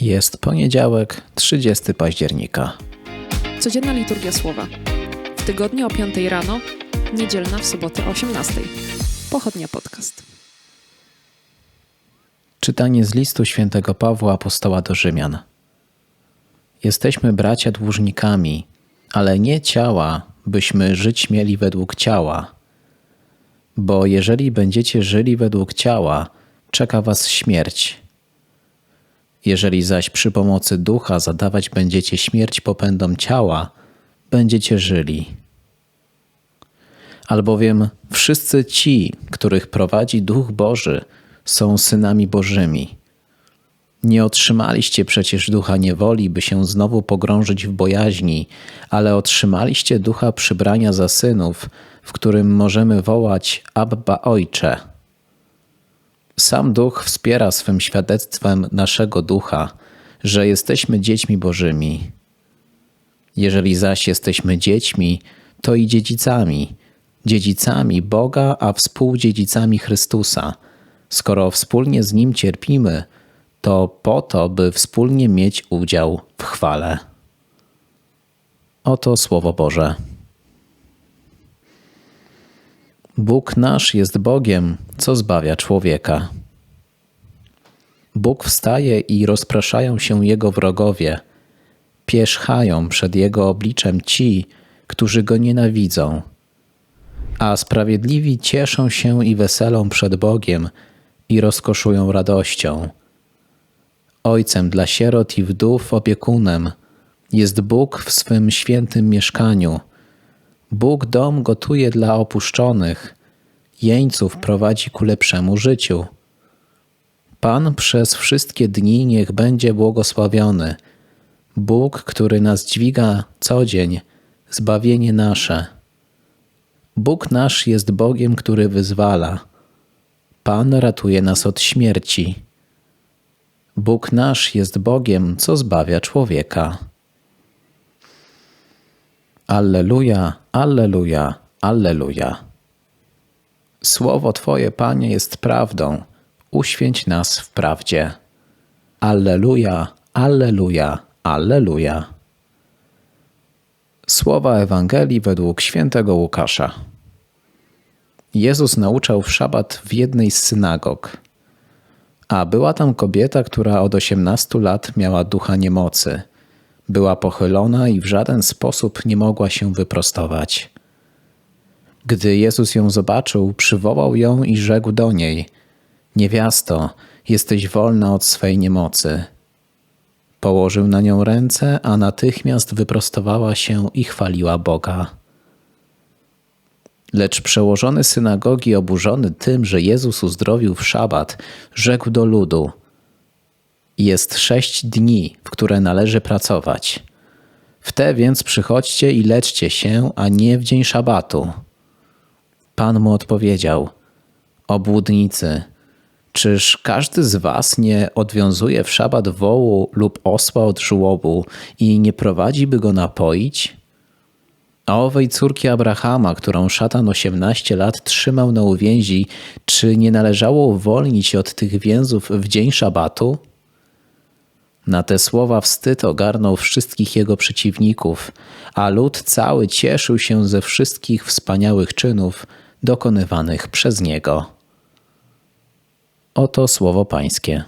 Jest poniedziałek, 30 października. Codzienna liturgia słowa. W tygodniu o 5 rano, niedzielna w sobotę o 18. Pochodnia podcast. Czytanie z listu świętego Pawła apostoła do Rzymian. Jesteśmy bracia dłużnikami, ale nie ciała, byśmy żyć mieli według ciała. Bo jeżeli będziecie żyli według ciała, czeka was śmierć. Jeżeli zaś przy pomocy ducha zadawać będziecie śmierć popędom ciała, będziecie żyli. Albowiem wszyscy ci, których prowadzi Duch Boży, są synami Bożymi. Nie otrzymaliście przecież ducha niewoli, by się znowu pogrążyć w bojaźni, ale otrzymaliście ducha przybrania za synów, w którym możemy wołać Abba Ojcze. Sam Duch wspiera swym świadectwem naszego ducha, że jesteśmy dziećmi Bożymi. Jeżeli zaś jesteśmy dziećmi, to i dziedzicami, dziedzicami Boga, a współdziedzicami Chrystusa. Skoro wspólnie z Nim cierpimy, to po to, by wspólnie mieć udział w chwale. Oto Słowo Boże. Bóg nasz jest Bogiem, co zbawia człowieka. Bóg wstaje i rozpraszają się Jego wrogowie, pierzchają przed Jego obliczem ci, którzy Go nienawidzą. A sprawiedliwi cieszą się i weselą przed Bogiem i rozkoszują radością. Ojcem dla sierot i wdów opiekunem jest Bóg w swym świętym mieszkaniu. Bóg dom gotuje dla opuszczonych, jeńców prowadzi ku lepszemu życiu. Pan przez wszystkie dni niech będzie błogosławiony. Bóg, który nas dźwiga co dzień, zbawienie nasze. Bóg nasz jest Bogiem, który wyzwala. Pan ratuje nas od śmierci. Bóg nasz jest Bogiem, co zbawia człowieka. Alleluja, Alleluja, Alleluja. Słowo Twoje, Panie, jest prawdą. Uświęć nas w prawdzie. Alleluja, Alleluja, Alleluja. Słowa Ewangelii według świętego Łukasza. Jezus nauczał w szabat w jednej z synagog. A była tam kobieta, która od osiemnastu lat miała ducha niemocy. Była pochylona i w żaden sposób nie mogła się wyprostować. Gdy Jezus ją zobaczył, przywołał ją i rzekł do niej: Niewiasto, jesteś wolna od swej niemocy. Położył na nią ręce, a natychmiast wyprostowała się i chwaliła Boga. Lecz przełożony synagogi, oburzony tym, że Jezus uzdrowił w szabat, rzekł do ludu: Jest sześć dni, w które należy pracować. W te więc przychodźcie i leczcie się, a nie w dzień szabatu. Pan mu odpowiedział: Obłudnicy, czyż każdy z was nie odwiązuje w szabat wołu lub osła od żłobu i nie prowadzi, by go napoić? A owej córki Abrahama, którą szatan 18 lat trzymał na uwięzi, czy nie należało uwolnić od tych więzów w dzień szabatu? Na te słowa wstyd ogarnął wszystkich jego przeciwników, a lud cały cieszył się ze wszystkich wspaniałych czynów dokonywanych przez niego. Oto słowo Pańskie.